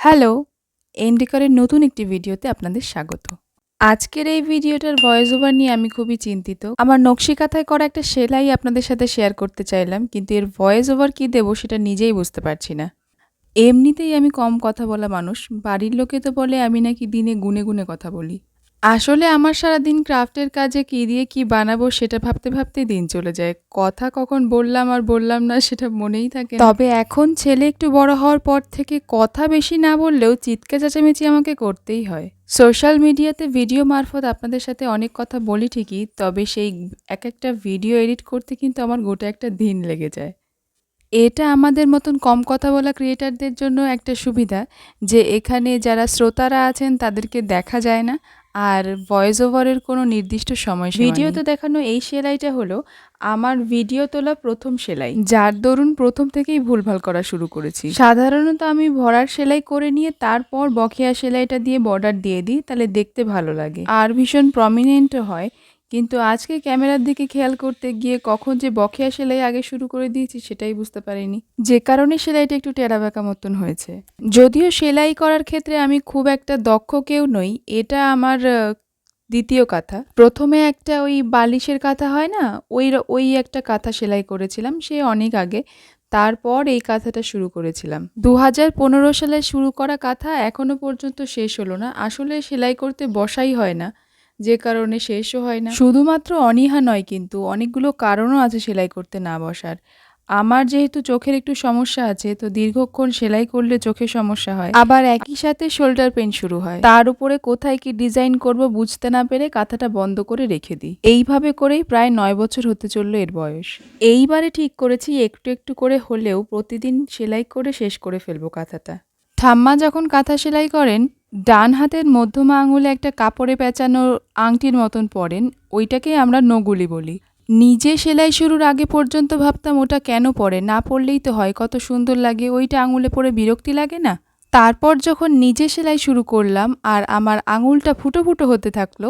Hello, এন্ডিকারের নতুন একটি ভিডিওতে আপনাদের স্বাগত। আজকের এই ভিডিওটার ভয়েস ওভার নিয়ে আমি খুবই চিন্তিত। আমার নকশি কাঁথায় করা একটা সেলাই আপনাদের সাথে শেয়ার করতে চাইলাম, কিন্তু এর ভয়েস ওভার কী দেবো সেটা নিজেই বুঝতে পারছি না। এমনিতেই আমি কম কথা বলা মানুষ, বাড়ির লোকে তো বলে আমি নাকি দিনে গুনে গুনে কথা বলি। আসলে আমার সারাদিন ক্রাফটের কাজে কী দিয়ে কি বানাবো সেটা ভাবতে ভাবতেই দিন চলে যায়। কথা কখন বললাম আর বললাম না সেটা মনেই থাকে তবে এখন ছেলে একটু বড় হওয়ার পর থেকে কথা বেশি না বললেও চিৎকা চেঁচামেচি আমাকে করতেই হয়। সোশ্যাল মিডিয়াতে ভিডিও মারফত আপনাদের সাথে অনেক কথা বলি ঠিকই, তবে সেই এক একটা ভিডিও এডিট করতে কিন্তু আমার গোটা একটা দিন লেগে যায়। এটা আমাদের মতন কম কথা বলা ক্রিয়েটারদের জন্য একটা সুবিধা, যে এখানে যারা শ্রোতারা আছেন তাদেরকে দেখা যায় না। আর ভয়েস ওভারের কোনো নির্দিষ্ট সময় ভিডিওতে দেখানো এই সেলাইটা হলো আমার ভিডিও তোলা প্রথম সেলাই। যার দরুন প্রথম থেকেই ভুলভাল করা শুরু করেছি। সাধারণত আমি ভরার সেলাই করে নিয়ে তারপর বকেয়া সেলাইটা দিয়ে বর্ডার দিয়ে দিই তাহলে দেখতে ভালো লাগে। আর ভীষণ প্রমিনেন্ট হয় কিন্তু আজকে ক্যামেরার দিকে খেয়াল করতে গিয়ে কখন যে বকেয়া সেলাই আগে শুরু করে দিয়েছি সেটাই বুঝতে পারিনি। যে কারণে সেলাইটা একটু টেরা বেঁকা মতন হয়েছে। যদিও সেলাই করার ক্ষেত্রে আমি খুব একটা দক্ষ কেউ নই, এটা আমার দ্বিতীয় কাঁথা। প্রথমে একটা ওই বালিশের কাঁথা হয় না, ওই ওই একটা কাঁথা সেলাই করেছিলাম, সে অনেক আগে। তারপর এই কাঁথাটা শুরু করেছিলাম। দু হাজার পনেরো সালে শুরু করা কাঁথা এখনও পর্যন্ত শেষ হলো না। আসলে সেলাই করতে বসাই হয় না। যে কারণে শেষও হয় না। শুধুমাত্র অনীহা নয় কিন্তু অনেকগুলো কারণও আছে সেলাই করতে না বসার। আমার যেহেতু চোখের একটু সমস্যা আছে, তো দীর্ঘক্ষণ সেলাই করলে চোখের সমস্যা হয়। আবার একই সাথে শোল্ডার পেন শুরু হয়। তার উপরে কোথায় কি ডিজাইন করব বুঝতে না পেরে কাঁথাটা বন্ধ করে রেখে দিই। এইভাবে করেই প্রায় নয় বছর হতে চলল এর বয়স। এইবারে ঠিক করেছি, একটু একটু করে হলেও প্রতিদিন সেলাই করে শেষ করে ফেলব কাঁথাটা। ঠাম্মা যখন কাঁথা সেলাই করেন ডান হাতের মধ্যমা আঙুলে একটা কাপড়ে পেঁচানো আংটির মতন পরেন ওইটাকেই আমরা নগুলি বলি। নিজে সেলাই শুরুর আগে পর্যন্ত ভাবতাম ওটা কেন পরে? না পরলেই তো হয়, কত সুন্দর লাগে, ওইটা আঙুলে পরে বিরক্তি লাগে না? তারপর যখন নিজে সেলাই শুরু করলাম আর আমার আঙুলটা ফুটো ফুটো হতে থাকল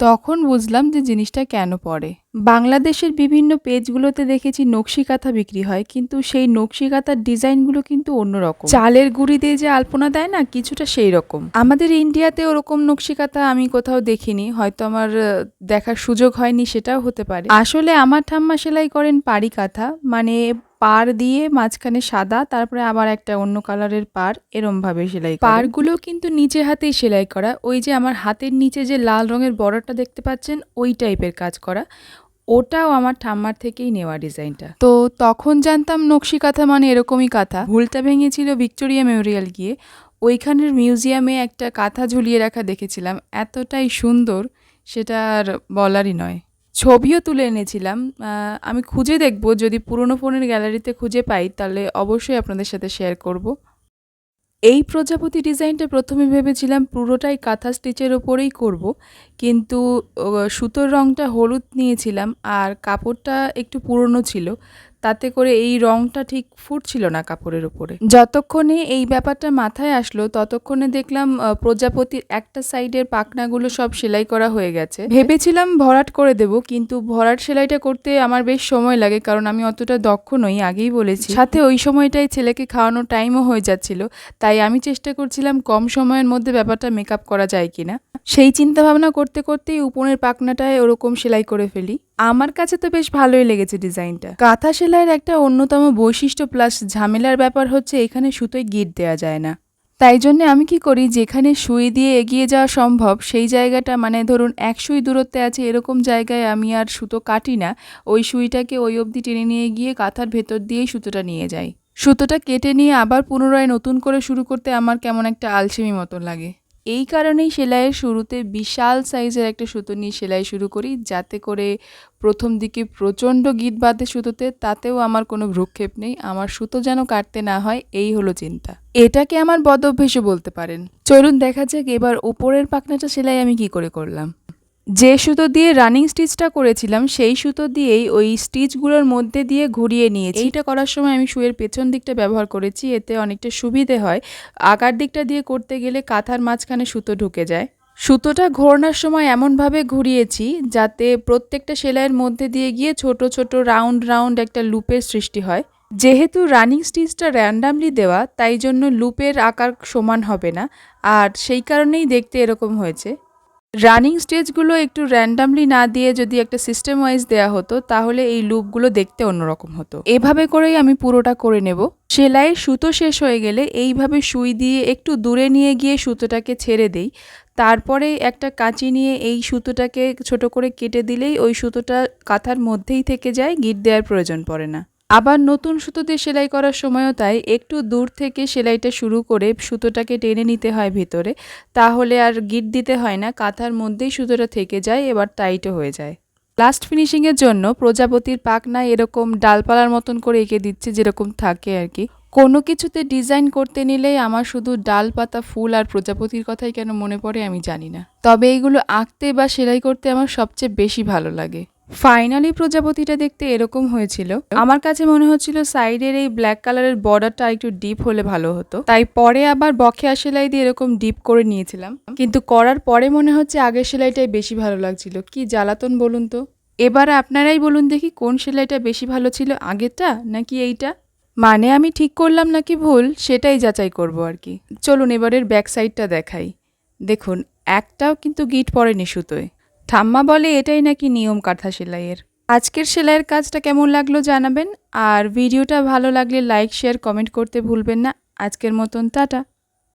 তখন বুঝলাম যে জিনিসটা কেন পড়ে। বাংলাদেশের বিভিন্ন পেজগুলোতে দেখেছি নকশি কাঁথা বিক্রি হয়, কিন্তু সেই নকশি কাঁথার ডিজাইনগুলো কিন্তু অন্যরকম। চালের গুঁড়ি দিয়ে যে আলপনা দেয় না, কিছুটা সেই রকম। আমাদের ইন্ডিয়াতে ওরকম নকশি কাঁথা আমি কোথাও দেখিনি, হয়তো আমার দেখার সুযোগ হয়নি সেটাও হতে পারে। আসলে আমার ঠাম্মা সেলাই করেন পাড়ি কাঁথা মানে পার দিয়ে মাঝখানে সাদা তারপরে আবার একটা অন্য কালারের পার এরম ভাবে সেলাই পারগুলো কিন্তু নিচে হাতেই সেলাই করা। ওই যে আমার হাতের নিচে যে লাল রঙের বর্ডারটা দেখতে পাচ্ছেন ওই টাইপের কাজ করা। ওটাও আমার ঠাম্মার থেকেই নেওয়া ডিজাইনটা। তো তখন জানতাম নকশি কাঁথা মানে এরকমই কাঁথা। ভুলটা ভেঙেছিল ভিক্টোরিয়া মেমোরিয়াল গিয়ে। ওইখানের মিউজিয়ামে একটা কাঁথা ঝুলিয়ে রাখা দেখেছিলাম। এতটাই সুন্দর সেটা আর বলারই নয়। ছবিও তুলে এনেছিলাম। আমি খুঁজে দেখব, যদি পুরনো ফোনের গ্যালারিতে খুঁজে পাই, তাহলে অবশ্যই আপনাদের সাথে শেয়ার করব। এই প্রজাপতি ডিজাইনটা প্রথমে ভেবেছিলাম পুরোটাই কাঁথা স্টিচের ওপরেই করব, কিন্তু সুতোর রঙটা হলুদ নিয়েছিলাম, আর কাপড়টা একটু পুরনো ছিল। তাতে করে এই রঙটা ঠিক ফুটছিল না কাপড়ের উপরে। যতক্ষণে এই ব্যাপারটা মাথায় আসলো, ততক্ষণে দেখলাম প্রজাপতির একটা সাইডের পাখনাগুলো সব সেলাই করা হয়ে গেছে। ভেবেছিলাম ভরাট করে দেব, কিন্তু ভরাট সেলাইটা করতে আমার বেশ সময় লাগে, কারণ আমি অতটা দক্ষ নই, আগেই বলেছি। সাথে ওই সময়টাই ছেলেকে খাওয়ানোর টাইমও হয়ে যাচ্ছিল, তাই আমি চেষ্টা করছিলাম কম সময়ের মধ্যে ব্যাপারটা মেকআপ করা যায় কিনা। সেই চিন্তা ভাবনা করতে করতেই উপনের পাখনাটায় ওরকম সেলাই করে ফেলি। আমার কাছে তো বেশ ভালোই লেগেছে ডিজাইনটা। কাঁথা সেলাইয়ের একটা অন্যতম বৈশিষ্ট্য প্লাস ঝামেলার ব্যাপার হচ্ছে এখানে সুতোয় গিট দেওয়া যায় না। তাই জন্য আমি কি করি, যেখানে সুই দিয়ে এগিয়ে যাওয়া সম্ভব, সেই জায়গাটা মানে ধরুন এক সুই দূরত্বে আছে এরকম জায়গায় আমি আর সুতো কাটি না, ওই সুইটাকে ওই অবধি টেনে নিয়ে গিয়ে কাঁথার ভেতর দিয়েই সুতোটা নিয়ে যাই। সুতোটা কেটে নিয়ে আবার পুনরায় নতুন করে শুরু করতে আমার কেমন একটা আলসেমি মতো লাগে। এই কারণেই সেলাইয়ের শুরুতে বিশাল সাইজের একটা সুতো নিয়ে সেলাই শুরু করি, যাতে করে প্রথম দিকে প্রচণ্ড গীত বাঁধে সুতোতে, তাতেও আমার কোনো ভ্রুক্ষেপ নেই। আমার সুতো যেন কাটতে না হয়, এই হলো চিন্তা। এটাকে আমার বদ বলতে পারেন। চলুন দেখা যাক এবার ওপরের পাখনাটা সেলাই আমি কি করে করলাম। যে সুতো দিয়ে রানিং স্টিচটা করেছিলাম, সেই সুতো দিয়েই ওই স্টিচগুলোর মধ্যে দিয়ে ঘুরিয়ে নিয়েছি। এইটা করার সময় আমি শুয়ের পেছন দিকটা ব্যবহার করেছি, এতে অনেকটা সুবিধে হয়। আগার দিকটা দিয়ে করতে গেলে কাঁথার মাঝখানে সুতো ঢুকে যায়। সুতোটা ঘোরানোর সময় এমনভাবে ঘুরিয়েছি যাতে প্রত্যেকটা সেলাইয়ের মধ্যে দিয়ে গিয়ে ছোট ছোট রাউন্ড রাউন্ড একটা লুপের সৃষ্টি হয়। যেহেতু রানিং স্টিচটা র্যান্ডামলি দেওয়া, তাই জন্য লুপের আকার সমান হবে না। আর সেই কারণেই দেখতে এরকম হয়েছে। রানিং স্টেজগুলো একটু র্যান্ডামলি না দিয়ে যদি একটা সিস্টেম ওয়াইজ দেওয়া হতো, তাহলে এই লুপগুলো দেখতে অন্যরকম হতো। এভাবে করেই আমি পুরোটা করে নেব। সেলাইয়ের সুতো শেষ হয়ে গেলে এইভাবে সুই দিয়ে একটু দূরে নিয়ে গিয়ে সুতোটাকে ছেড়ে দেই। তারপরে একটা কাঁচি নিয়ে এই সুতোটাকে ছোট করে কেটে দিলেই ওই সুতোটা কাঁথার মধ্যেই থেকে যায়, গিট দেওয়ার প্রয়োজন পড়ে না। আবার নতুন সুতো দিয়ে সেলাই করার সময়ও তাই, একটু দূর থেকে সেলাইটা শুরু করে সুতোটাকে টেনে নিতে হয় ভেতরে, তাহলে আর গিট দিতে হয় না, কাঁথার মধ্যেই সুতোটা থেকে যায়, এবার টাইটও হয়ে যায়। লাস্ট ফিনিশিংয়ের জন্য প্রজাপতির পাকনা এরকম ডালপালার মতন করে এঁকে দিচ্ছে যেরকম থাকে আর কি। কোনো কিছুতে ডিজাইন করতে নিলেই আমার শুধু ডাল, পাতা, ফুল আর প্রজাপতির কথাই কেন মনে পড়ে আমি জানি না। তবে এইগুলো আঁকতে বা সেলাই করতে আমার সবচেয়ে বেশি ভালো লাগে। ফাইনালি প্রজাপতিটা দেখতে এরকম হয়েছিল। আমার কাছে মনে হচ্ছিল সাইডের এই ব্ল্যাক কালারের বর্ডারটা একটু ডিপ হলে ভালো হতো। তাই পরে আবার বকেয়া সেলাই দিয়ে এরকম ডিপ করে নিয়েছিলাম। কিন্তু করার পরে মনে হচ্ছে আগের সেলাইটাই বেশি ভালো লাগছিল। কি জ্বালাতন বলুন তো? এবার আপনারাই বলুন দেখি কোন সেলাইটা বেশি ভালো ছিল, আগেরটা নাকি এইটা? মানে আমি ঠিক করলাম নাকি ভুল, সেটাই যাচাই করব আর কি। চলুন এবারের ব্যাক সাইডটা দেখাই। দেখুন, একটাও কিন্তু গিট পড়েনি সুতোয়। ঠাম্মা বলে, এটাই নাকি নিয়ম কাঁথা সেলাইয়ের? আজকের সেলাইয়ের কাজটা কেমন লাগল জানাবেন, আর ভিডিওটা ভালো লাগলে লাইক, শেয়ার, কমেন্ট করতে ভুলবেন না। আজকের মতন, টাটা।